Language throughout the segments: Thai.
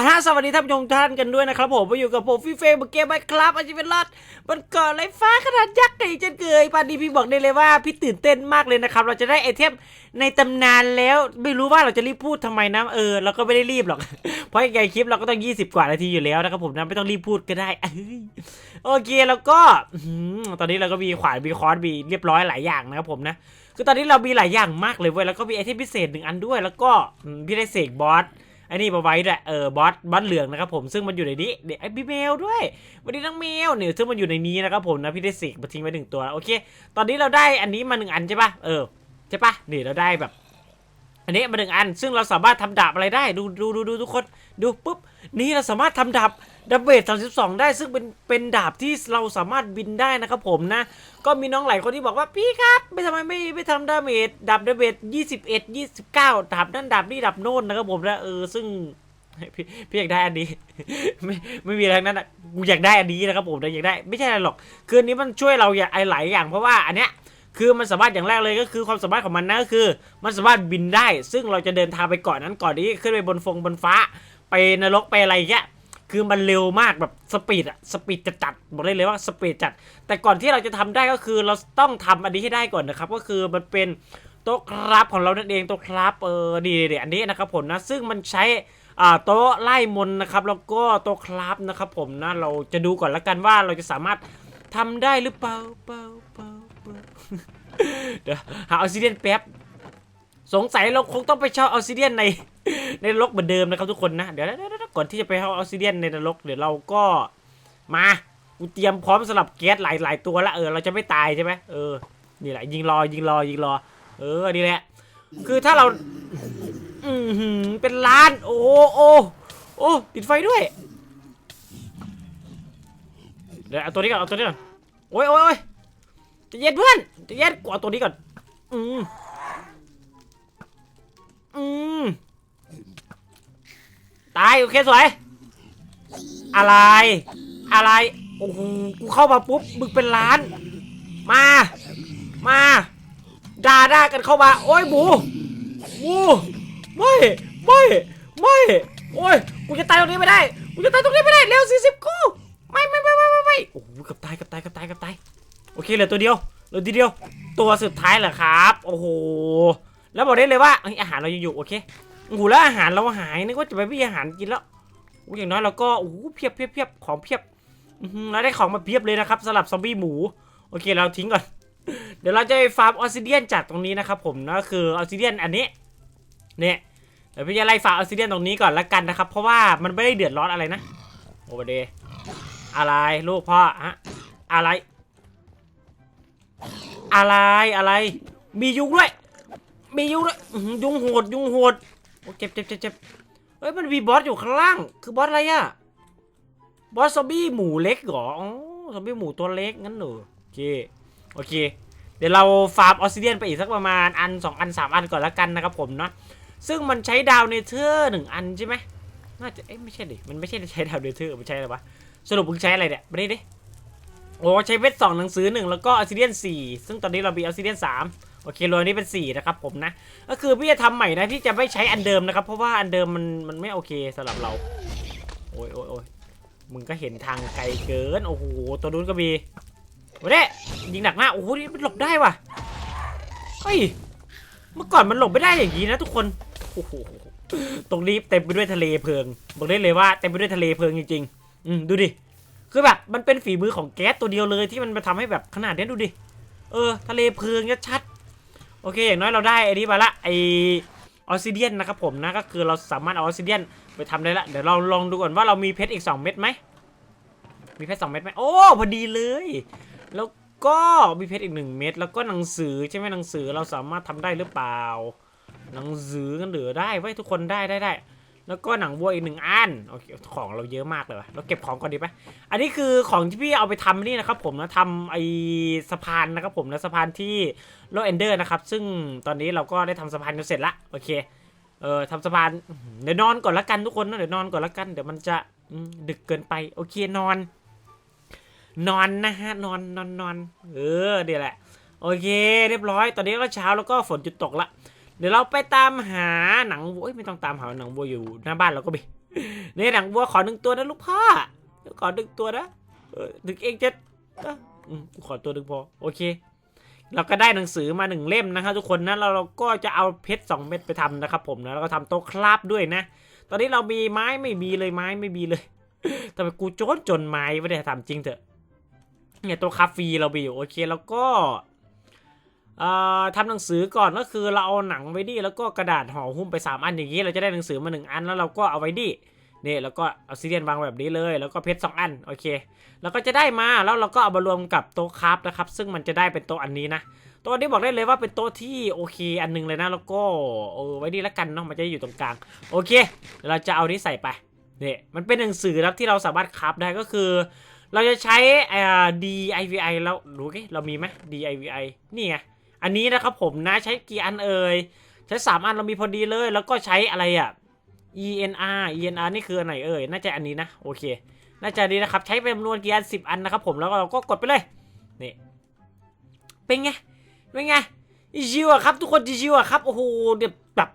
อะฮะสวัสดีท่านผู้ชมท่านกันด้วยนะครับผมมาอยู่กับผมฟีเฟย์เกมไมครับอาชีพเป็นรอดมันเกิดไรฟ้าขนาดยักษ์กันอีกเช่นเคยปานนี้พี่บอกได้เลยว่าพี่ตื่นเต้นมากเลยนะครับ เราจะได้ไอเทมในตำนานแล้ว ไม่รู้ว่าเราจะรีบพูดทำไมนะเออเราก็ไม่ได้รีบหรอก เพราะยังไงคลิปเราก็ต้อง 20 กว่านาทีอยู่แล้วนะครับผมนะไม่ต้องรีบพูดก็ได้โอเคแล้วก็ตอนนี้เราก็มีขวานมีค้อนมีเรียบร้อยหลายอย่างนะครับผมนะคือตอนนี้เรามีหลายอย่างมากเลยเว้ยแล้วก็มีไอเทมพิเศษหนึ่งอันด้วย แล้วก็พี่ได้เสกบอส ไอ้นี่มาไว้แหละเออบอสบอสเหลืองนะครับผมซึ่งมันอยู่ในนี้เดี๋ยวไอ้พี่เมลด้วยวันนี้น้องเมลเนี่ยซึ่งมันอยู่ในนี้นะครับผมนะพี่ได้เสกมาทิ้งไว้หนึ่งตัวโอเค ตอนนี้เราได้อันนี้มาหนึ่งอันใช่ปะเออใช่ปะนี่เราได้แบบ อันนี้มาหนึ่งอัน ซึ่งเราสามารถทำดาบอะไรได้ดูดูดูดูทุกคนดูปุ๊บนี่เราสามารถทำดาบ ดับเบิลสามสิบสองได้ซึ่งเป็นเป็นดาบที่เราสามารถบินได้นะครับผมนะ ก็มีน้องหลายคนที่บอกว่าพี่ครับไม่ทำไมไม่ไม่ทำดาเมจดาบดาเมจยี่สิบเอ็ดยี่สิบเก้าดาบนั่นดาบนี่ดาบโน่นนะครับผมนะเออซึ่งพี่พี่อยากได้อันนี้ ไม่ไม่มีอะไรทั้นั้นอะกูอยากได้อันนี้นะครับผมนะอยากได้ไม่ใช่อะไรหรอก คืออันนี้มันช่วยเราอย่างไอหลายอย่างเพราะว่าอันเนี้ยคือมันสามารถอย่างแรกเลยก็คือความสามารถของมันนะก็คือ มันสามารถบินได้ ซึ่งเราจะเดินทางไปก่อนนั้นก่อนที่ขึ้นไปบนฟงบนฟ้า ไปนรกไปอะไรอย่างเงี้ย คือมันเร็วมากแบบสปีดอะสปีดจะจัดบอกได้เลยว่าสปีดจัด แต่ก่อนที่เราจะทำได้ก็คือเราต้องทำอันนี้ให้ได้ก่อนนะครับ ก็คือมันเป็นโต๊ะครับของเรานั่นเองโต๊ะครับเออดีเดี๋ยอันนี้นะครับผมนะซึ่งมันใช้อ่าโต๊ะไล่มนนะครับ แล้วก็โต๊ะครับนะครับผมนะเราจะดูก่อนละกันว่าเราจะสามารถทำได้หรือเปล่าเปล่าเปล่าเปล่าเดี๋ยวหาออกซิเดียนแป๊บสงสัยเราคงต้องไปเช่าออกซิเดียนในในนรกเหมือนเดิมนะครับทุกคนนะ เดี๋ยวเดี๋ยว ก่อนที่จะไปเอาออกซิเดียนในนรกเดี๋ยวเราก็มากูเตรียมพร้อมสำหรับแก๊สหลายหลายตัวละเออเราจะไม่ตายใช่ไหมเออนี่แหละยิงรอยิงรอยิงรอ เออนี่แหละ คือถ้าเรา อือหือเป็นล้าน โอ้โอ้โอ้ติดไฟด้วยเดี๋ยวเอาตัวนี้ก่อนเอาตัวนี้ก่อนโอ้ยโอ้ยโอ้ยจะเย็นเพื่อนจะเย็นกเอาตัวนี้ก่อนอืมอืม ตายโอเคสวย อะไร อะไรโอ้โหกูเข้ามาปุ๊บมึงเป็นล้าน มา มาด่าด่ากันเข้ามา โอ้ยหมูหมูไม่ไม่ไม่โอ้ยกูจะตายตรงนี้ไม่ได้กูจะตายตรงนี้ไม่ได้เร็วสี่สิบกูไม่ไม่ไม่ไม่ไม่ไม่โอ้โหกับตายกับตายกับตายกับตายโอเคเหลือตัวเดียวเหลือทีเดียว ตัวสุดท้ายเหรอครับ โอ้โหแล้วบอกได้เลยว่าเอ้ยอาหารเรายังอยู่โอเค โอ้โหแล้วอาหารเราหายนึกว่าจะไปพี่อาหารกินแล้วอย่างน้อยเราก็โอ้โหเพียบเพียบเพียบของเพียบอื้อหือเราได้ของมาเพียบเลยนะครับสำหรับซอมบี้หมูโอเคเราทิ้งก่อน เดี๋ยวเราจะไปฟาร์มออสซิเดียนจากตรงนี้นะครับผมนะคือออสซิเดียนอันนี้เนี่ยเดี๋ยวพี่จะไล่ฟาร์มออสซิเดียนตรงนี้ก่อนละกันนะครับ เพราะว่ามันไม่ได้เดือดร้อนอะไรนะโอ้เดอะไรลูกพ่อฮะอะไร อะไรอะไร มียุงด้วย มียุงด้วยยุงโหดยุงโหด โอ้เจ็บเจ็บเจ็บเจ็บเฮ้ยมันมีบอสอยู่ข้างล่าง คือบอสอะไรอะบอสซอมบี้หมูเล็กเหรออ๋อซอมบี้หมูตัวเล็กงั้นเหรอโอเคโอเค เดี๋ยวเราฟาร์มออสซิเดียนไปอีกสักประมาณอันสองอันสามอันก่อนละกันนะครับผมเนาะซึ่งมันใช้ดาวเนเธอร์หนึ่งอันใช่ไหมน่าจะเอ๊ะไม่ใช่ดิมันไม่ใช่ใช้ดาวเนเธอร์มันใช้อะไรวะสรุปมึงใช้อะไรเนี่ยไม่ได้ดิโอ้ใช้เวทสองหนังสือหนึ่งแล้วก็ออสซิเดียนสี่ซึ่งตอนนี้เรามีออสซิเดียนสาม โอเครวมนี้เป็นสี่นะครับผมนะ ก็คือพี่จะทำใหม่นะพี่จะไม่ใช้อันเดิมนะครับ เพราะว่าอันเดิมมันมันไม่โอเคสำหรับเรา โอ้ยโอ้ยโอ้ยมึงก็เห็นทางไกลเกิน โอ้โห ตัวนู้นก็มีวันนี้ยิงหนักมากโอ้โหนี่มันหลบได้ว่ะ เฮ้ย เมื่อก่อนมันหลบไม่ได้อย่างนี้นะทุกคน โอ้โห ตรงนี้เต็มไปด้วยทะเลเพลิง บอกได้เลยว่าเต็มไปด้วยทะเลเพลิงจริงๆ อืมดูดิ คือแบบมันเป็นฝีมือของแก๊สตัวเดียวเลยที่มันมาทำให้แบบขนาดนี้ดูดิ เออ ทะเลเพลิงชัด โอเค อย่างน้อยเราได้ไอ้นี้มาละไอออซิเดียนนะครับผมนะก็คือเราสามารถเอาออซิเดียนไปทำได้ละเดี๋ยวเราลองดูก่อนว่าเรามีเพชรอีก 2 เม็ดไหมมีเพชร2เม็ดไหมโอ้พอดีเลย แล้วก็มีเพชรอีก 1 เม็ดแล้วก็หนังสือใช่ไหมหนังสือเราสามารถทำได้หรือเปล่า หนังสือกันเหลือได้ไว้ทุกคนได้ได้ได้ แล้วก็หนังวัวอีกหนึ่งอันโอเคของเราเยอะมากเลยวะเราเก็บของก่อนดีไหมอันนี้คือของที่พี่เอาไปทำนี่นะครับ ผมนะทำไอสะพานนะครับ ผมนะสะพานที่โลเอนเดอร์นะครับ ซึ่งตอนนี้เราก็ได้ทำสะพานจนเสร็จละโอเคเออทำสะพานเดี๋ยวนอนก่อนละกันทุกคนนะเดี๋ยวนอนก่อนละกันเดี๋ยวมันจะดึกเกินไป โอเคนอน นอนนะฮะนอนนอนนอนเออเดี๋ยวแหละ โอเค เรียบร้อย ตอนนี้ก็เช้าแล้วก็ฝนจุดตกละ เดี๋ยวเราไปตามหาหนังวัวไม่ต้องตามหาหนังวัวอยู่หน้าบ้านเราก็มีนี่หนังวัวขอหนึ่งตัวนะลูกพ่อขอหนึ่งตัวนะถึงเองจะกูขอตัวหนึ่งพอโอเค เราก็ได้หนังสือมาหนึ่งเล่มนะครับทุกคนนะเราเราก็จะเอาเพชรสองเม็ดไปทำนะครับผมนะแล้วก็ทำโต๊ะคราบด้วยนะ ตอนนี้เรามีไม้ไม่มีเลยไม้ไม่มีเลยทำไมกูโจนจนไม้ไม่ได้ทำจริงเถอะเนี่ยต๊ะคาฟีเรามีอยู่โอเคแล้วก็ ทำหนังสือก่อนก็คือเราเอาหนังไว้ดิแล้วก็กระดาษห่อหุ้มไปสามอันอย่างนี้ เราจะได้หนังสือมาหนึ่งอันแล้วเราก็เอาไว้ดิเนี่ยแล้วก็เอาซีเรียนวางแบบนี้เลย แล้วก็เพชรสองอันโอเค แล้วก็จะได้มาแล้วเราก็เอามารวมกับโต๊ะคราฟนะครับ ซึ่งมันจะได้เป็นโต๊ะอันนี้นะโต๊ะนี้บอกได้เลยว่าเป็นโต๊ะที่โอเคอันหนึงเลยนะ แล้วก็เออไว้ดีแล้วกันเนาะมันจะอยู่ตรงกลางโอเคเราจะเอานี้ใส่ไปเนี่ยมันเป็นหนังสือครับที่เราสามารถคราฟได้ก็คือ เราจะใช้อ่อ DIVI แล้วรู้ไหมเรามีไหม DIVI นี่ไง อันนี้นะครับผมนะใช้กี่อันเอ่ยใช้สามอันเรามีพอดีเลย แล้วก็ใช้อะไรอะ ENR ENR นี่คืออันไหนเอ่ยน่าจะอันนี้นะโอเค น่าจะดีนะครับใช้เป็นจำนวนกี่อันสิบอันนะครับผมแล้วเราก็กดไปเลยนี่เป็นไงเป็นไงชิวอะครับทุกคนชิวอะครับโอ้โหเดี๋ยวแบบ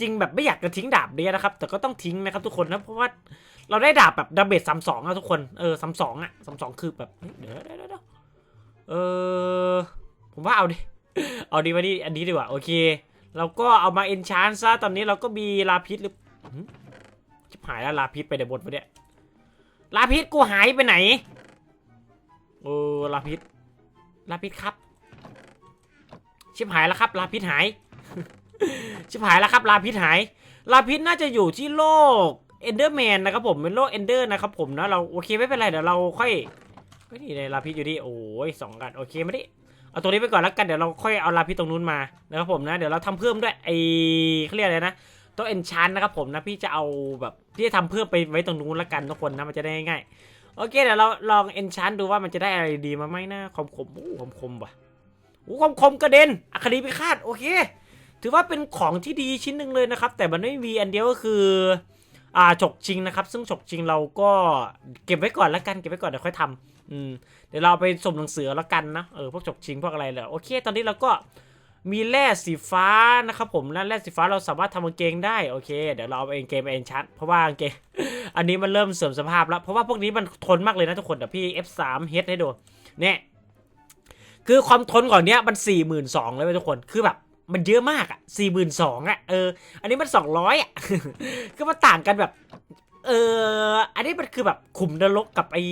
จริงแบบไม่อยากจะทิ้งดาบเดียนะครับ แต่ก็ต้องทิ้งนะครับทุกคนนะเพราะว่าเราได้ดาบแบบดาเบจสามสองอะทุกคนเออสามสองอะสามสองคือแบบเดี๋ยวเดี๋ยวเดี๋ยวเออผมว่าเอาดิ เอาดีมาดิอันนี้ดีกว่า โอเค เราก็เอามาเอนชานซะตอนนี้เราก็มีลาพิษหรือหืมชิบหายแล้วลาพิษไปเดี๋ยวบนไปเนี่ยลาพิษกูหายไปไหนเออลาพิษลาพิษครับ ชิบหายแล้วครับ ลาพิษหาย ชิบหายแล้วครับ ลาพิษหาย ลาพิษน่าจะอยู่ที่โลกเอนเดอร์แมนนะครับผมเป็นโลกเอนเดอร์นะครับผมนะเราโอเคไม่เป็นไรเดี๋ยวเราค่อยไม่นี่เลยลาพิษอยู่ที่โอ้ยสองกันโอเคไม่ได้ เอาตัวนี้ไปก่อนแล้วกันเดี๋ยวเราค่อยเอาลาพิษตรงนู้นมานะครับผมนะเดี๋ยวเราทำเพิ่มด้วยไอ้เขาเรียกอะไรนะตัวเอนชานนะครับผมนะพี่จะเอาแบบพี่จะทำเพิ่มไปไว้ตรงนู้นละกันทุกคนนะมันจะได้ง่ายโอเคเดี๋ยวเราลองเอนชานดูว่ามันจะได้อะไรดีมาไหมนะคมคมๆอู้คมคมๆว่ะอู้คมคมกระเด็นอะคดีพิฆาตโอเค ถือว่าเป็นของที่ดีชิ้นหนึ่งเลยนะครับ แต่มันไม่มีอันเดียวก็คือ อ่าฉกชิงนะครับ ซึ่งฉกชิงเราก็เก็บไว้ก่อนละกันเก็บไว้ก่อนเดี๋ยวค่อยทำอืมเดี๋ยวเราไปส่งหนังสือละกันนะเออพวกฉกชิงพวกอะไรเลยโอเค ตอนนี้เราก็มีแร่สีฟ้านะครับผมและแร่สีฟ้าเราสามารถทำกางเกงได้โอเค เดี๋ยวเราเอากางเกงไปเอนชันเพราะว่ากางเกงอันนี้มันเริ่มเสื่อมสภาพแล้ว เพราะว่าพวกนี้มันทนมากเลยนะทุกคนเดี๋ยวพี่ F3 เฮดให้ดูเนี่ยคือความทนก่อนเนี้ยมัน 4 2 0 0 0เลยเว้ยทุกคนคือแบบ มันเยอะมากอะ4 2 0 0 0อะเออ อันนี้มัน200อะก็มันต่างกันแบบ เออ อันนี้มันคือแบบขุมนรกกับไอ้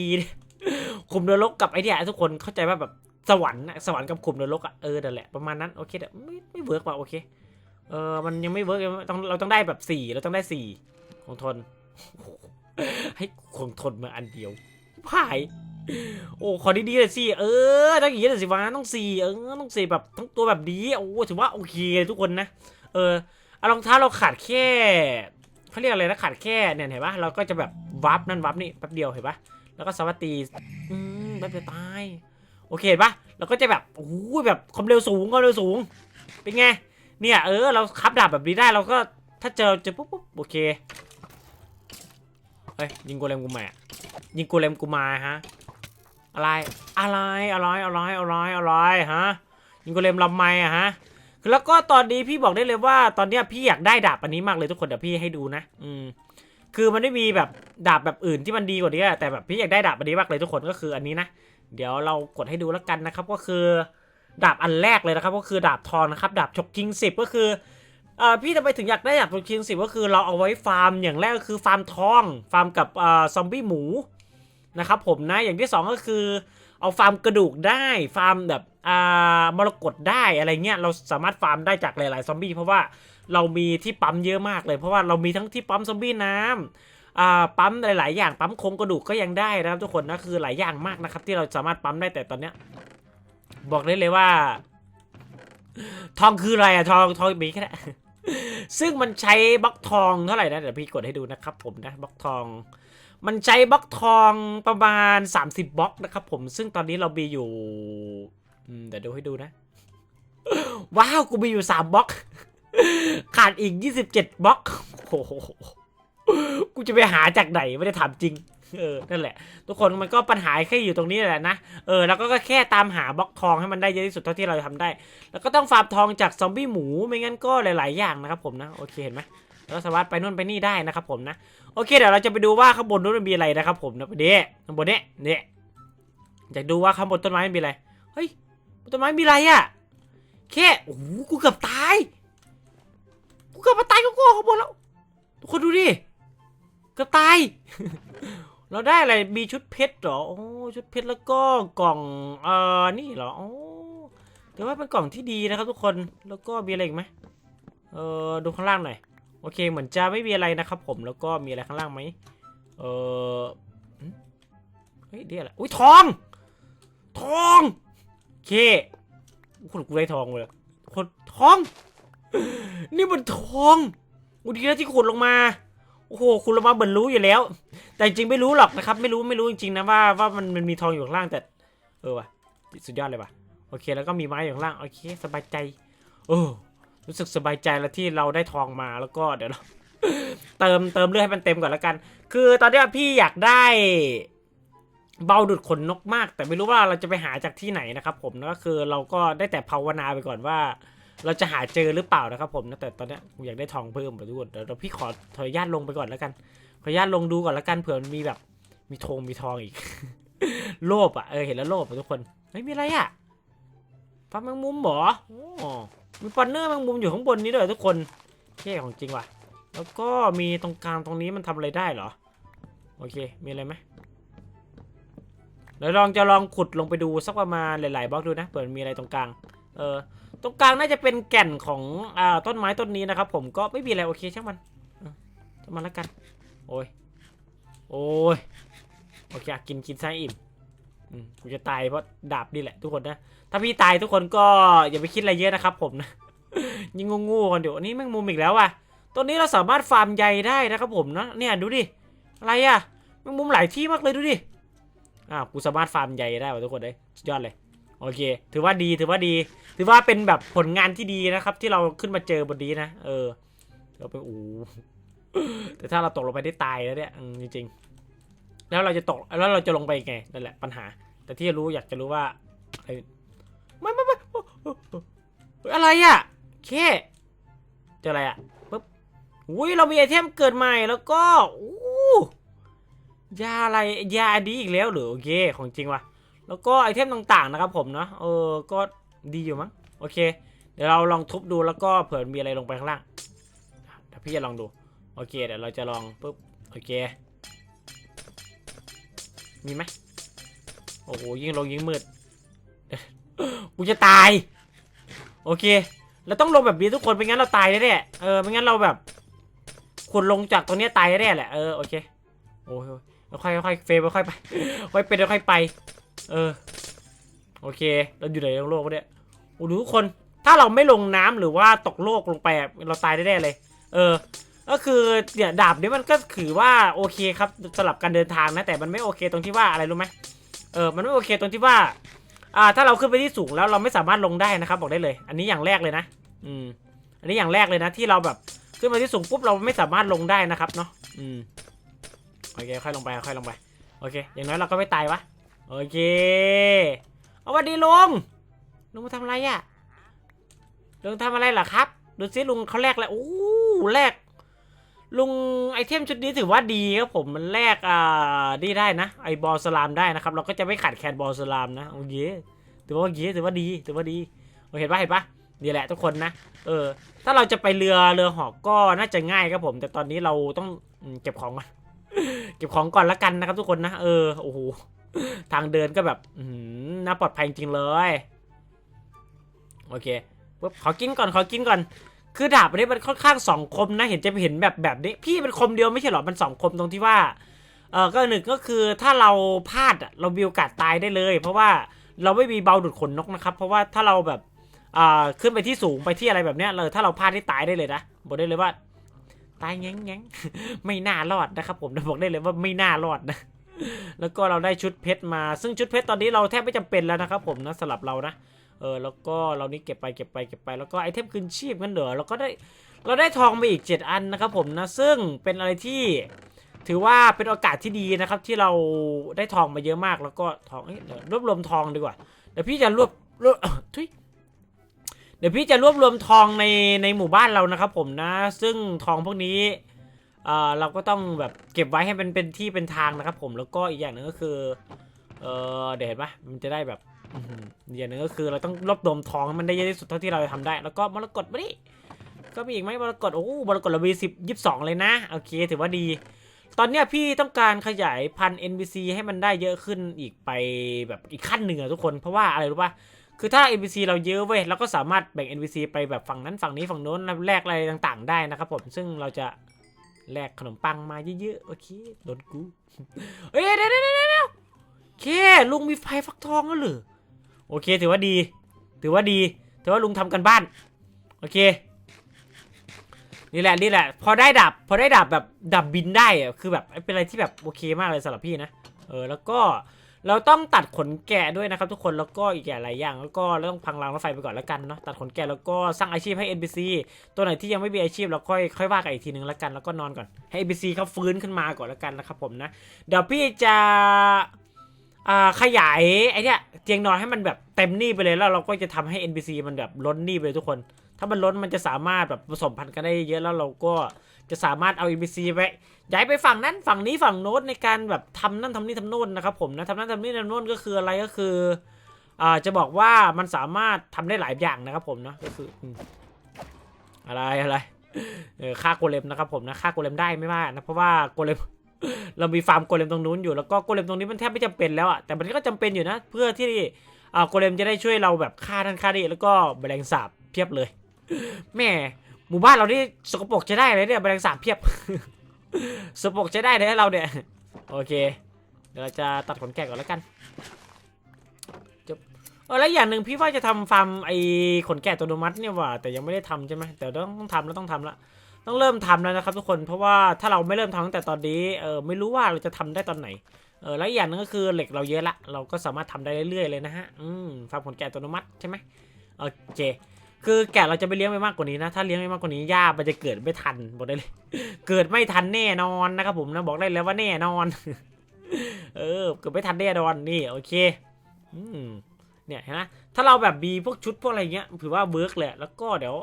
ขุมนรกกับไอ้เนี่ยทุกคนเข้าใจว่าแบบสวรรค์อะสวรรค์กับขุมนรกอะเออนั่นแหละประมาณนั้นโอเคแต่ไม่ไม่เวิร์กว่ะโอเค เออมันยังไม่เวิร์กต้องเราต้องได้แบบสี่เราต้องได้สี่คงทนให้คงทนมาอันเดียวพาย โอ้ขอดีๆเลยสิเออต้องอย่างนี้เลยสิวะต้องสี่เออต้องสี่แบบทั้งตัวแบบดีโอ้ถือว่าโอเคเลยทุกคนนะ เออเอารองเท้าเราขาดแค่เขาเรียกอะไรนะขาดแค่เนี่ยเห็นปะเราก็จะแบบวับนั่นวับนี่แป๊บเดียวเห็นปะแล้วก็สวัสดีอืมแป๊บเดียวตายโอเคเห็นปะเราก็จะแบบโอ้โหแบบความเร็วสูงความเร็วสูง เป็นไงเนี่ยเออเราคับดาบแบบนี้ได้เราก็ถ้าเจอเจอปุ๊บปุ๊บโอเคเฮ้ยยิงโกเลมกูมาอะยิงโกเลมกูมาฮะ อะไร อะไร อะไร อะไร อะไร อะไร ฮะ ยิงโกเลมลำไม้อะฮะ แล้วก็ตอนนี้พี่บอกได้เลยว่า ตอนเนี้ยพี่อยากได้ดาบอันนี้มากเลยทุกคนเดี๋ยวพี่ให้ดูนะ อืม คือมันไม่มีแบบดาบแบบอื่นที่มันดีกว่านี้แต่แบบพี่อยากได้ดาบอันนี้มากเลยทุกคนก็คืออันนี้นะ เดี๋ยวเรากดให้ดูแล้วกันนะครับ ก็คือดาบอันแรกเลยนะครับ ก็คือดาบทองนะครับ ดาบฉกคิงสิบก็คือเอ่อพี่ทำไมถึงอยากได้ดาบฉกคิงสิบก็คือเราเอาไว้ฟาร์มอย่างแรกก็คือฟาร์มทอง ฟาร์มกับเอ่อซอมบี้หมู นะครับผมนะอย่างที่สองก็คือ เอาฟาร์มกระดูกได้ฟาร์มแบบอ่ามรกตได้อะไรเงี้ยเราสามารถฟาร์มได้จากหลาย ๆ ซอมบี้เพราะว่าเรามีที่ปั๊มเยอะมากเลยเพราะว่าเรามีทั้งที่ปั๊มซอมบี้น้ำอ่าปั๊มหลาย ๆ อย่างปั๊มโครงกระดูกก็ยังได้นะครับทุกคนนะคือหลายอย่างมากนะครับ ที่เราสามารถปั๊มได้แต่ตอนเนี้ยบอกได้เลยว่า ทองคืออะไรอะทองทองมีแค่นั้นซึ่งมันใช้บล็อกทองเท่าไหร่นะเดี๋ยวพี่กดให้ดูนะครับผมนะบล็อกทอง มันใช้บล็อกทองประมาณ 30บล็อกนะครับผมซึ่งตอนนี้เรามีอยู่เดี๋ยวดูให้ดูนะ ว้าว กูมีอยู่ 3บล็อก ขาดอีก 27บล็อกโอ้โหกูจะไปหาจากไหนไม่ได้ถามจริง เออ นั่นแหละ ทุกคนมันก็ปัญหาแค่อยู่ตรงนี้แหละนะ เออ แล้วก็แค่ตามหาบล็อกทองให้มันได้เยอะที่สุดเท่าที่เราจะทำได้ แล้วก็ต้องฟาร์มทองจากซอมบี้หมู ไม่งั้นก็หลาย ๆ อย่างนะครับผมนะ โอเค เห็นไหมเราสามารถไปนู่นไปนี่ได้นะครับผมนะ โอเคเดี๋ยวเราจะไปดูว่าข้างบนนู้นมันมีอะไรนะครับผมนะประเดี๋ยวข้างบนเนี้ยเนี่ยอยากดูว่าข้างบนต้นไม้มันมีอะไรเฮ้ยต้นไม้มีอะไรอะแค่โอ้โหกูเกือบตายกูเกือบมาตายก็กลัวข้างบนแล้วทุกคนดูดิเกือบตาย เราได้อะไรมีชุดเพชรเหรอโอ้ชุดเพชรแล้วก็กล่องเอ่อนี่เหรอโอ้แต่ว่าเป็นกล่องที่ดีนะครับทุกคนแล้วก็มีอะไรอีกไหมเออดูข้างล่างหน่อย โอเคเหมือนจะไม่มีอะไรนะครับผมแล้วก็มีอะไรข้างล่างไหมเออเฮ้ยเดี๋ยวอะไรอุ้ยทอง ทองโอเคคนกูได้ทองเลยคนทอง นี่มันทองอุดีแล้วที่ขุดลงมาโอ้โหขุดลงมาเหมือนรู้อยู่แล้ว แต่จริงไม่รู้หรอกนะครับ ไม่รู้ไม่รู้จริงๆนะว่าว่ามันมันมีทองอยู่ข้างล่างแต่ เออว่ะสุดยอดเลยว่ะโอเค แล้วก็มีไม้อยู่ข้างล่างโอเค สบายใจ เออ รู้สึกสบายใจแล้วที่เราได้ทองมาแล้วก็เดี๋ยวเราเติมเติมเลือดให้มันเต็มก่อนแล้วกัน คือตอนเนี้ยพี่อยากได้เบาดุดขนนกมาก แต่ไม่รู้ว่าเราจะไปหาจากที่ไหนนะครับผมก็คือเราก็ได้แต่ภาวนาไปก่อนว่า เราจะหาเจอหรือเปล่านะครับผมนะแต่ตอนเนี้ยผมอยากได้ทองเพิ่มไปทุกคนเดี๋ยวเดี๋ยวพี่ขอขออนุญาตลงไปก่อนแล้วกันขออนุญาตลงดูก่อนแล้วกันเผื่อมันมีแบบ มีทองมีทองอีก โลภอะเออเห็นแล้วโลภอะทุกคนเฮ้ยมีอะไรอะปลาแมงมุมหรอโอ้ มีปอนเนอร์แมงมุมอยู่ข้างบนนี้ด้วยทุกคนเท่ของจริงว่ะ แล้วก็มีตรงกลางตรงนี้มันทำอะไรได้เหรอ โอเค มีอะไรไหมเดี๋ยวลองจะลองขุดลงไปดูสักประมาณหลายๆบล็อกดูนะเผื่อมีอะไรตรงกลาง เออ ตรงกลางน่าจะเป็นแก่นของอ่าต้นไม้ต้นนี้นะครับ ผมก็ไม่มีอะไรโอเคช่างมันช่างมันแล้วกัน โอ้ย โอ้ย โอเคกินกินซะอิ่ม อืมกูจะตายเพราะดาบนี่แหละทุกคนนะ ถ้าพี่ตายทุกคนก็อย่าไปคิดอะไรเยอะนะครับผมนะ ยิงงูๆกันเดี๋ยวนี้แม่งมุมอีกแล้วว่ะตัวนี้เราสามารถฟาร์มใยได้นะครับผมนะ เนี่ยดูดิ อะไรอะแม่งมุมหลายที่มากเลยดูดิอ่าวกูสามารถฟาร์มใยได้ว่ะทุกคนเลยสุดยอดเลย โอเค ถือว่าดีถือว่าดี ถือว่าเป็นแบบผลงานที่ดีนะครับ ที่เราขึ้นมาเจอบนนี้นะ เออเราไปอู้แต่ถ้าเราตกลงไปได้ตายแล้วเนี่ยจริงๆ แล้วเราจะตกแล้วเราจะลงไปไงนั่นแหละปัญหา แต่ที่รู้อยากจะรู้ว่าอะไรไม่ไม่ไม่อะไรอะเคเจออะไรอะปึ๊บอุ้ยเรามีไอเทมเกิดใหม่แล้วก็อู้ยาอะไรยาดีอีกแล้วหรือโอเคของจริงว่ะแล้วก็ไอเทมต่างๆนะครับผมเนาะเออก็ดีอยู่มั้งโอเค เดี๋ยวเราลองทุบดูแล้วก็เผื่อมีอะไรลงไปข้างล่างเดี๋ยวพี่จะลองดู โอเค เดี๋ยวเราจะลองปุ๊บโอเค มีไหมโอ้โหยิงลงยิงมืดกูจะตาย โอเคเราต้องลงแบบนี้ทุกคนไม่งั้นเราตายแน่ๆเออไม่งั้นเราแบบขุดลงจากตรงนี้ตายแน่ๆแหละเออโอเคโอ้ยค่อยๆค่อยเฟรมค่อยๆไปค่อยเป็นค่อยไป เออ โอเค เราอยู่ไหนในโลกวะเนี่ยโอ้ดูทุกคนถ้าเราไม่ลงน้ำหรือว่าตกโลกลงไปเราตายแน่ๆเลย เออ ก็คือเนี่ยดาบนี้มันก็ถือว่าโอเคครับสำหรับการเดินทางนะแต่มันไม่โอเคตรงที่ว่าอะไรรู้ไหมเออมันไม่โอเคตรงที่ว่า อ่า ถ้าเราขึ้นไปที่สูงแล้วเราไม่สามารถลงได้นะครับ บอกได้เลย อันนี้อย่างแรกเลยนะ อืม อันนี้อย่างแรกเลยนะ ที่เราแบบขึ้นมาที่สูงปุ๊บเราไม่สามารถลงได้นะครับเนาะอืมโอเคค่อยลงไปค่อยลงไปโอเค อย่างน้อยเราก็ไม่ตายวะโอเคเอาวันดีลุงลุงมาทำอะไรอะ่ะลุงทำอะไรเหรอครับ ดูสิลุงเขาแลกแล้วโอ้แลก ลุงไอเทมชุดนี้ถือว่าดีครับผมมันแลกอ่านี่ได้นะ ไอบอลสลามได้นะครับ เราก็จะไม่ขาดแคลนบอลสลามนะโอเคถือว่าเยถือว่าดีถือว่าดีเห็นปะเห็นปะนี่แหละทุกคนนะ เออ ถ้าเราจะไปเรือเรือหอกก็น่าจะง่ายครับผม แต่ตอนนี้เราต้องเก็บของก่อนเก็บของก่อนละกันนะครับทุกคนนะเออโอ้โหทางเดินก็แบบอืมน่าปลอดภัยจริงเลย โอเคปุ๊บขอกินก่อนขอกินก่อน คือดาบอันนี้มันค่อนข้างสองคมนะ เห็นจะเห็นแบบแบบนี้ พี่เป็นคมเดียวไม่ใช่หรอ มันสองคมตรงที่ว่า เออก็หนึ่งก็คือถ้าเราพลาดเรามีโอกาสตายได้เลย เพราะว่าเราไม่มีเบาดุดขนนกนะครับ เพราะว่าถ้าเราแบบอ่าขึ้นไปที่สูงไปที่อะไรแบบเนี้ยเลยถ้าเราพลาดที่ตายได้เลยนะบอกได้เลยว่า ตายแง้งแง้งไม่น่ารอดนะครับ ผมบอกได้เลยว่าไม่น่ารอดนะแล้วก็เราได้ชุดเพชรมา ซึ่งชุดเพชรตอนนี้เราแทบไม่จำเป็นแล้วนะครับ ผมนะสำหรับเรานะ เออแล้วก็เรานี่เก็บไปเก็บไปเก็บไปแล้วก็ไอเทมคืนชีพกันเด้อเราก็ได้เราได้ทองมาอีก 7 อันนะครับผมนะซึ่งเป็นอะไรที่ถือว่าเป็นโอกาสที่ดีนะครับที่เราได้ทองมาเยอะมากแล้วก็ทองเอ้ยเดี๋ยรวบรวมทองดีกว่าเดี๋ยวพี่จะรวบรวบทุยเดี๋ยวพี่จะรวบรวมทองในในหมู่บ้านเรานะครับผมนะ ซึ่งทองพวกนี้เอ่อเราก็ต้องแบบเก็บไว้ให้มันเป็นที่เป็นทางนะครับผมแล้วก็อีกอย่างหนึ่งก็คือเออเดี๋ยวเห็นปะมันจะได้แบบ อย่างหนึ่งก็คือเราต้องรวบรวมทองให้มันได้เยอะที่สุดเท่าที่เราจะทำได้ แล้วก็มรกตมาดิก็มีอีกไหมมรกตโอ้โหมรกตเรามีสิบยี่สิบสองเลยนะโอเค ถือว่าดี ตอนเนี้ยพี่ต้องการขยายพันธุ์ NPC ให้มันได้เยอะขึ้นอีกไปแบบอีกขั้นหนึ่งอะทุกคนเพราะว่าอะไรรู้ปะคือถ้า NPC เราเยอะเว้ยเราก็สามารถแบ่ง NPC ไปแบบฝั่งนั้นฝั่งนี้ฝั่งโน้นแลกอะไรต่างๆ ได้นะครับผมซึ่งเราจะแลกขนมปังมาเยอะๆโอเคโดนกูเอ้ยเดี๋ยวเดี๋ยวเดี๋ยวเดี๋ยวโอเคลุงมีไฟฟักทองแล้วหรอ โอเค ถือว่าดี ถือว่าดี ถือว่าลุงทำกันบ้าน โอเค นี่แหละนี่แหละ พอได้ดับ พอได้ดับแบบดับบินได้อะคือแบบเป็นอะไรที่แบบโอเคมากเลยสำหรับพี่นะ เออ แล้วก็เราต้องตัดขนแกะด้วยนะครับทุกคน แล้วก็อีกหลายอย่าง แล้วก็เราต้องพังรางรถไฟไปก่อนแล้วกันเนาะ ตัดขนแกะแล้วก็สร้างอาชีพให้ NPC ตัวไหนที่ยังไม่มีอาชีพเราค่อยค่อยว่ากันอีกทีนึงแล้วกัน แล้วก็นอนก่อน ให้ NPC เขาฟื้นขึ้นมาก่อนแล้วกันนะครับผมนะ เดี๋ยวพี่จะ ขยายไอเนี้ยเตียงนอนให้มันแบบเต็มหนี่ไปเลยแล้วเราก็จะทำให้ NPC มันแบบล้นหนี่ไปเลยทุกคน ถ้ามันล้นมันจะสามารถแบบผสมพันธุ์กันได้เยอะแล้วเราก็จะสามารถเอา NPC ไปย้ายไปฝั่งนั้นฝั่งนี้ฝั่งโน้นในการแบบทำนั่นทำนี่ทำโน่นนะครับผมนะทำนั่นทำนี่ทำโน่นก็คืออะไรก็คืออ่าจะบอกว่ามันสามารถทำได้หลายอย่างนะครับผมนะก็คืออืมอะไรอะไรเออฆ่าโกเลมนะครับผมนะฆ่าโกเลมได้ไม่ว่านะเพราะว่าโกเลม เรามีฟาร์มโกเลมตรงนู้นอยู่แล้วก็โกเลมตรงนี้มันแทบไม่จำเป็นแล้วอะแต่มันก็จำเป็นอยู่นะ เพื่อที่อ่าโกเลมจะได้ช่วยเราแบบฆ่าท่านฆ่านี่แล้วก็แมลงสาบเพียบเลยแม่หมู่บ้านเรานี่สกปรกจะได้เลยเนี่ยแมลงสาบเพียบสกปรกจะได้เลยเราเนี่ยโอเค เดี๋ยวเราจะตัดขนแกะก่อนแล้วกันจบเออแล้วอย่างหนึ่งพี่ว่าจะทำฟาร์มไอ้ขนแกะอัตัวโนมัติเนี่ยว่ะแต่ยังไม่ได้ทำใช่ไหมแต่ต้องต้องทำแล้วต้องทำล้ว ต้องเริ่มทำแล้วนะครับทุกคนเพราะว่าถ้าเราไม่เริ่มทำตั้งแต่ตอนนี้เออไม่รู้ว่าเราจะทำได้ตอนไหนเออแล้วอีกอย่างหนึงก็คือเหล็กเราเยอะละ เราก็สามารถทำได้เรื่อยๆเลยนะฮะอืมฟาร์มขนแกะอัตโนมัติใช่ไหมโอเค คือแกะเราจะไม่เลี้ยงไปมากกว่านี้นะ ถ้าเลี้ยงไปมากกว่านี้หญ้ามันจะเกิดไม่ทันบอกได้เลย เกิดไม่ทันแน่นอนนะครับผมนะบอกได้เลยว่าแน่นอน เออเกิดไม่ทันแน่นอนนี่โอเคอืมเนี่ยเห็นไหมถ้าเราแบบมีพวกชุดพวกอะไรเงี้ยถือว่าเวิร์กเลยแล้วก็เดี๋ยว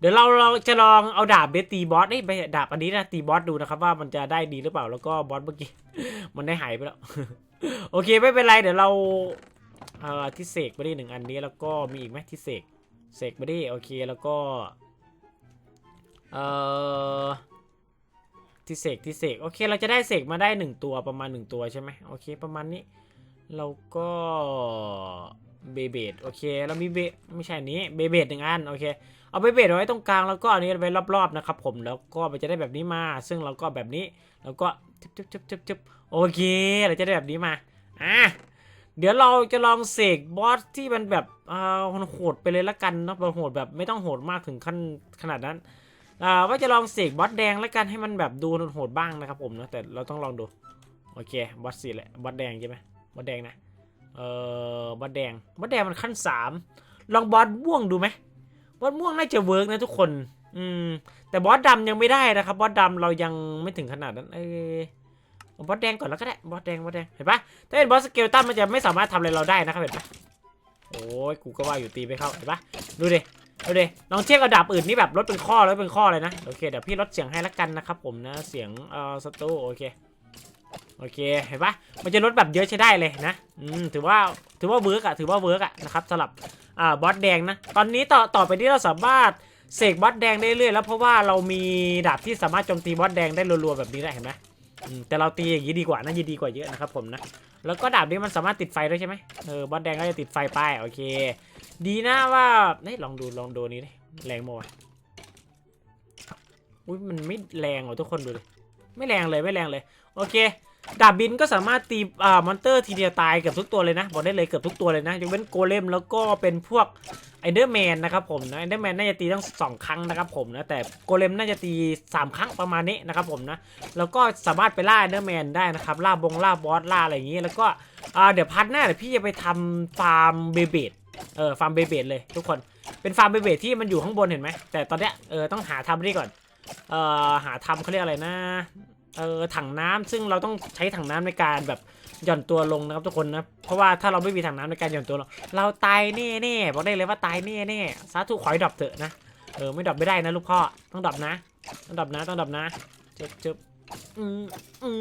เดี๋ยวเราเราจะลองเอาดาบเบสตีบอสเอ้ยไปดาบอันนี้นะตีบอสดูนะครับว่ามันจะได้ดีหรือเปล่าแล้วก็บอสเมื่อกี้มันได้หายไปแล้ว โอเคไม่เป็นไรเดี๋ยวเราเอ่อที่เสกไปได้หนึ่งอันนี้แล้วก็มีอีกไหมที่เสกเสกไปดิโอเคแล้วก็เอ่อที่เสกที่เสกโอเคเราจะได้เสกมาได้หนึ่งตัวประมาณหนึ่งตัวใช่ไหมโอเคประมาณนี้เราก็เบเบดโอเคเรามีเบไม่ใช่อันนี้เบเบดหนึ่งอันโอเค เอาเบเบดไว้ตรงกลางแล้วก็อันนี้ไว้รอบๆนะครับผมแล้วก็มันจะได้แบบนี้มา ซึ่งเราก็แบบนี้แล้วก็จึ๊บจึ๊บโอเคเราจะได้แบบนี้มาอะเดี๋ยวเราจะลองเสกบอสที่มันแบบเอ่าโหดไปเลยละกันเนาะโหดแบบไม่ต้องโหดมากถึงขั้นขนาดนั้นอ่าว่าจะลองเสกบอสแดงละกันให้มันแบบดูโหดบ้างนะครับผมเนาะแต่เราต้องลองดูโอเคบอสสีแหละบอสแดงใช่ไหมบอสแดงนะเออบอสแดงบอสแดงมันขั้นสามลองบอสม่วงดูไหม บอสม่วงน่าจะเวิร์กนะทุกคน อืม แต่บอสดำยังไม่ได้นะครับ บอสดำเรายังไม่ถึงขนาดนั้น เอ้ยเอบอสแดงก่อนแล้วก็ได้ บอสแดง บอสแดง เห็นปะถ้าเป็นบอสสเกลตันมันจะไม่สามารถทำอะไรเราได้นะครับเห็นปะโอ้ย กูก็ว่าอยู่ตีไม่เข้า เห็นปะดูดิ ดูดิ ลองเทียบกับดาบอื่นนี่แบบลดเป็นข้อแล้วเป็นข้อเลยนะ โอเค เดี๋ยวพี่ลดเสียงให้ละกันนะครับผมนะ เสียงเอ่อสตูโอเค โอเค เห็นปะมันจะลดแบบเยอะใช้ได้เลยนะ อืม ถือว่า ถือว่าเวิร์กอะถือว่าเวิร์กอะนะครับสำหรับ อ่าบอสแดงนะ ตอนนี้ต่อต่อไปที่เราสามารถเสกบอสแดงได้เรื่อยแล้วเพราะว่าเรามีดาบที่สามารถโจมตีบอสแดงได้รัวๆแบบนี้ได้เห็นไหมแต่เราตีอย่างนี้ดีกว่านะยินดีกว่าเยอะนะครับผมนะแล้วก็ดาบนี้มันสามารถติดไฟด้วยใช่ไหมเออบอสแดงก็จะติดไฟไปโอเค ดีนะว่าเฮ้ยลองดูลองดูนี้ดิแรงมั้วะอุ้ยมันไม่แรงว่ะทุกคนดูดิไม่แรงเลยไม่แรงเลย โอเค ดาบบินก็สามารถตีอ่ามอนเตอร์ทีเดียวตายเกือบทุกตัวเลยนะบอกได้เลยเกือบทุกตัวเลยนะยกเว้นโกเลมแล้วก็เป็นพวกไอเดอร์แมนนะครับผมนะไอเดอร์แมนน่าจะตีทั้งสองครั้งนะครับผมนะแต่โกเลมน่าจะตีสามครั้งประมาณนี้นะครับผมนะแล้วก็สามารถไปล่าไอเนอร์แมนได้นะครับล่าบงล่าบอสล่าอะไรอย่างนี้ แล้วก็อ่าเดี๋ยวพัดหน้าเดี๋ยวพี่จะไปทำฟาร์มเบเบดเออฟาร์มเบเบดเลยทุกคนเป็นฟาร์มเบเบดที่มันอยู่ข้างบนเห็นไหมแต่ตอนเนี้ยเออต้องหาทำนี่ก่อนเอ่อหาทำเขาเรียกอะไรนะ เออถังน้ำซึ่งเราต้องใช้ถังน้ำในการแบบหย่อนตัวลงนะครับทุกคนนะเพราะว่าถ้าเราไม่มีถังน้ำในการหย่อนตัวลงเราตายแน่แน่ๆบอกได้เลยว่าตายแน่แน่ๆสาธุขอยดรอปเถอะนะเออไม่ดรอปไม่ได้นะลูกพ่อต้องดรอปนะต้องดรอปนะต้องดรอปนะจึบจึบอืมอื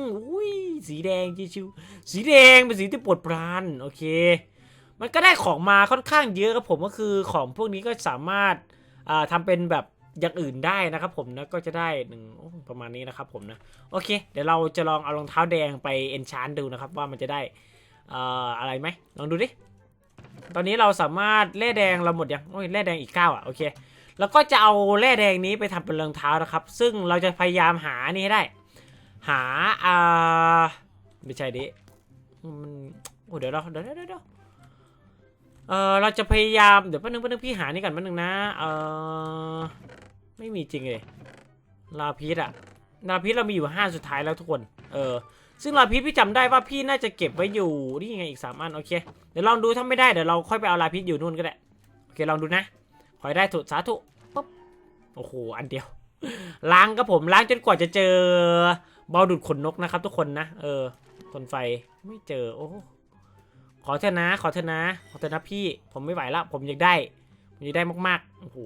มอุ้ยสีแดงชิวๆสีแดงเป็นสีที่ปวดปรานโอเค มันก็ได้ของมาค่อนข้างเยอะครับผมก็คือของพวกนี้ก็สามารถอ่าทำเป็นแบบ อย่างอื่นได้นะครับผมนะก็จะได้หนึ่งประมาณนี้นะครับผมนะโอเค เดี๋ยวเราจะลองเอารองเท้าแดงไปเอนชานดูนะครับว่ามันจะได้อ่าอะไรไหมลองดูดิตอนนี้เราสามารถแร่แดงเราหมดยังโอ้ยแร่แดงอีกเก้าอะโอเคแล้วก็จะเอาแร่แดงนี้ไปทำเป็นรองเท้านะครับ ซึ่งเราจะพยายามหานี่ให้ได้ หาอ่าไม่ใช่ดิมันโอ้เดี๋ยวเราเดี๋ยวเดี๋ยวเดี๋ยวเออเราจะพยายามเดี๋ยวแป๊บนึงแป๊บนึงพี่หานี่ก่อนแป๊บนึงนะเออ ไม่มีจริงเลยลาพิษอะลาพิษเรามีอยู่ห้าสุดท้ายแล้วทุกคนเออซึ่งลาพิษพี่จำได้ว่าพี่น่าจะเก็บไว้อยู่นี่ไงอีกสามอันโอเคเดี๋ยวลองดูถ้าไม่ได้เดี๋ยวเราค่อยไปเอาลาพิษอยู่นู่นก็ได้โอเคลองดูนะขอให้ได้ถูกสาธุปุ๊บโอ้โหอันเดียวล้างครับผมล้างจนกว่าจะเจอเบาดูดขนนกนะครับ ทุกคนนะเออคนไฟไม่เจอโอ้ขอเถอะนะ ขอเถอะนะ ขอเถอะนะพี่ผมไม่ไหวละผมอยากได้ ผมอยากได้มากๆโอ้โห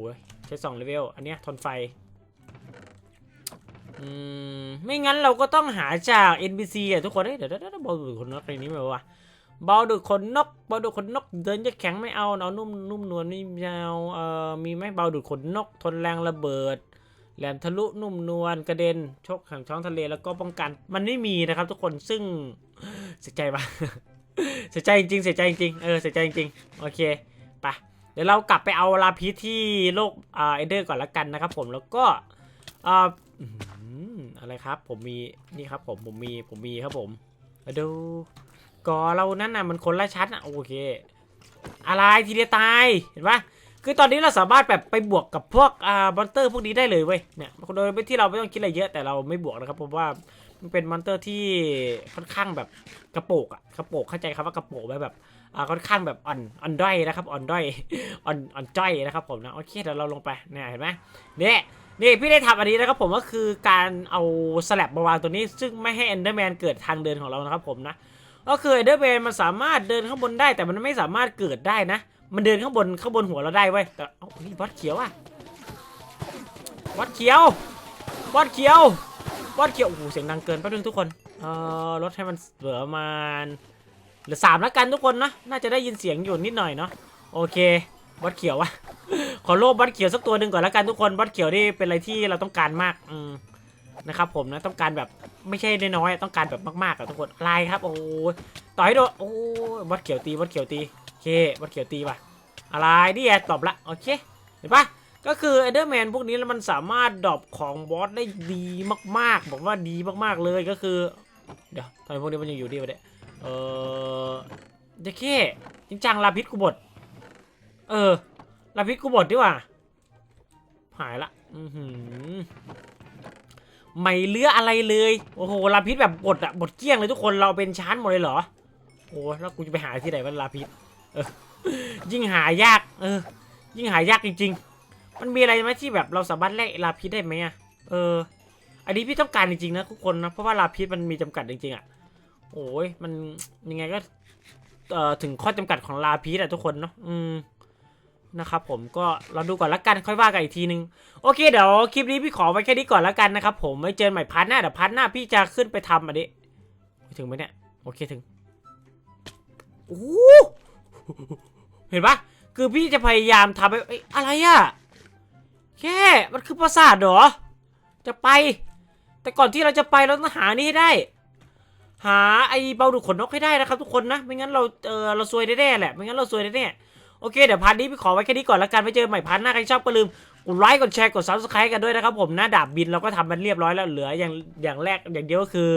ใช้สองเลเวล อันเนี้ยทนไฟ อืม ไม่งั้นเราก็ต้องหาจาก NPC อะทุกคนเอ้ยเดี๋ยวเดี๋ยวเดี๋ยวเบาดูดขนนกในนี้ไหมวะเบาดูดขนนกเบาดูดขนนก เดินจะแข็งไม่เอาเอานุ่มนุ่มนวลไม่เอาเอ่อมีไหมเบาดูดขนนก ทนแรงระเบิด แหลมทะลุนุ่มนวลกระเด็นชกแห่งท้องทะเลแล้วก็ป้องกัน มันไม่มีนะครับ ทุกคนซึ่งเสียใจปะเสียใจจริงเสียใจจริงเออเสียใจจริงโอเค ดี๋ยวเรากลับไปเอาลาพิษที่โลกอ่าเอเดอร์ก่อนละกันนะครับผมแล้วก็อ่าอะไรครับผมมีนี่ครับผมผมมีผมมีครับผมมาดูก่อเรานั่นน่ะมันคนละชั้นอะโอเค อะไรทีเดียวตายเห็นปะคือตอนนี้เราสามารถแบบไปบวกกับพวกอ่ามอนเตอร์พวกนี้ได้เลยเว้ยเนี่ยโดยที่เราไม่ต้องคิดอะไรเยอะแต่เราไม่บวกนะครับเพราะว่ามันเป็นมอนเตอร์ที่ค่อนข้างแบบกระโปกอะกระโปกเข้าใจครับว่ากระโปกแบบ อ่าค่อนข้างแบบอ่อนอ่อนด้อยนะครับอ่อนด้อยอ่อนอ่อนจ้อยนะครับผมนะโอเคเดี๋ยวเราลงไปเนี่ยเห็นไหมเนี่ยนี่พี่ได้ทำอันนี้นะครับผมก็คือการเอาสลับมาวางตัวนี้ ซึ่งไม่ให้เอนเดอร์แมนเกิดทางเดินของเรานะครับผมนะก็คือเอนเดอร์แมนมันสามารถเดินข้างบนได้แต่มันไม่สามารถเกิดได้นะ มันเดินข้างบนข้างบนหัวเราได้เว้ยแต่เอ้านี่วัดเขียวอะวัดเขียววัดเขียววัดเขียวโอ้โหเสียงดังเกินแป๊บนึงทุกคนเอ่อลดให้มันเหลือประมาณ หลือสามแล้วกันทุกคนนะ น่าจะได้ยินเสียงอยู่นิดหน่อยเนาะ โอเควัดเขียววะขอโลบวัดเขียวสักตัวหนึ่งก่อนแล้วกันทุกคนวัดเขียวนี่เป็นอะไรที่เราต้องการมาก อืมนะครับผมนะต้องการแบบไม่ใช่น้อยๆต้องการแบบมากๆอะทุกคนลายครับ โอ้ต่อให้โดนโอ้ยวัดเขียวตีวัดเขียวตีโอเควัดเขียวตีว่ะอะไรนี่ไงตอบละโอเคเห็นปะก็คือเอเดอร์แมนพวกนี้แล้วมันสามารถดรอปของบอสได้ดีมากๆบอกว่าดีมากๆเลยก็คือ เดี๋ยวทำไมพวกนี้มันยังอยู่ดีวะเนี่ย เออเจ๊เข้จริงจังลาพิษกูบด เออลาพิษกูบดดีกว่า หายละอือหือไม่เลืออะไรเลย โอ้โหลาพิษแบบบดอะบดเกลี้ยงเลยทุกคนเราเป็นชั้นหมดเลยเหรอโอ้แล้วกูจะไปหาที่ไหนวะลาพิษเออ ยิ่งหายาก เออ ยิ่งหายากจริง ๆ มันมีอะไรไหมที่แบบเราสามารถแลกลาพิษได้ไหมอะเออ อันนี้พี่ต้องการจริงๆนะทุกคนนะเพราะว่าลาพิษมันมีจำกัดจริงๆอะ่ะ โอ้ยมันยังไงก็เอ่อถึงข้อจำกัดของลาพิษอะทุกคนเนาะอืมนะครับผมก็เราดูก่อนละกันค่อยว่ากันอีกทีนึง โอเคเดี๋ยวคลิปนี้พี่ขอไว้แค่นี้ก่อนละกันนะครับผมไว้เจอใหม่พาร์ทหน้าเดี๋ยวพาร์ทหน้าพี่จะขึ้นไปทำอันนี้ถึงไหมเนี่ยโอเคถึงโอ้เห็นปะคือพี่จะพยายามทำไปออะไรอะแค่มันคือปราสาทเหรอจะไป แต่ก่อนที่เราจะไปเราต้องหานี่ให้ได้ หาไอ้เบาดูดขนนกให้ได้นะครับทุกคนนะ ไม่งั้นเราเออเราซวยแน่ๆแหละ ไม่งั้นเราซวยแน่ๆโอเค เดี๋ยวพาร์ทนี้พี่ขอไว้แค่นี้ก่อนล้วกัน ไปเจอใหม่พาร์ทหน้า ใครชอบก็ลืม กดไลค์ กดแชร์ กดซับสไครต์กันด้วยนะครับผมนะดาบบินเราก็ทำมันเรียบร้อยแล้ว เหลืออย่างอย่างแรกอย่างเดียวก็คือ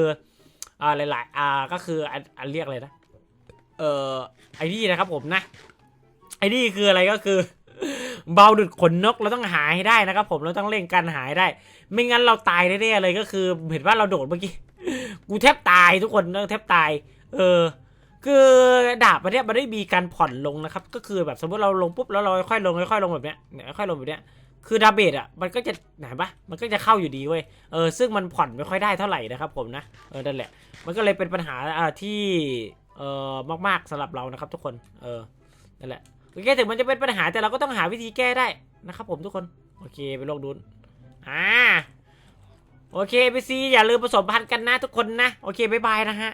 อ่าหลายๆอ่าก็คืออันอันเรียกอะไรนะ เออไอ้นี่นะครับผมนะ ไอ้นี่คืออะไรก็คือเบาดูดขนนกเราต้องหาให้ได้นะครับผมเราต้องเร่งการหาให้ได้ ไม่งั้นเราตายแน่ๆเลยก็คือ เห็นว่าเราโดดเมื่อกี้ กูแทบตายทุกคนแทบตาย เออ คือดาบมันเนี้ยมันได้มีการผ่อนลงนะครับ ก็คือแบบสมมติเราลงปุ๊บแล้วเราค่อยๆลงค่อยๆลงแบบเนี้ยค่อยๆลงแบบเนี้ยคือดาเบจอะมันก็จะไหนปะมันก็จะเข้าอยู่ดีเว้ยเออซึ่งมันผ่อนไม่ค่อยได้เท่าไหร่นะครับผมนะเออนั่นแหละ มันก็เลยเป็นปัญหาอ่าที่เออมากๆสำหรับเรานะครับ ทุกคนเออนั่นแหละโอเคถึงมันจะเป็นปัญหาแต่เราก็ต้องหาวิธีแก้ได้นะครับ ผมทุกคนโอเคไปลองดูอ่า โอเคไปซีอย่าลืมผสมพันธุ์กันนะทุกคนนะ โอเค บ๊ายบายนะฮะ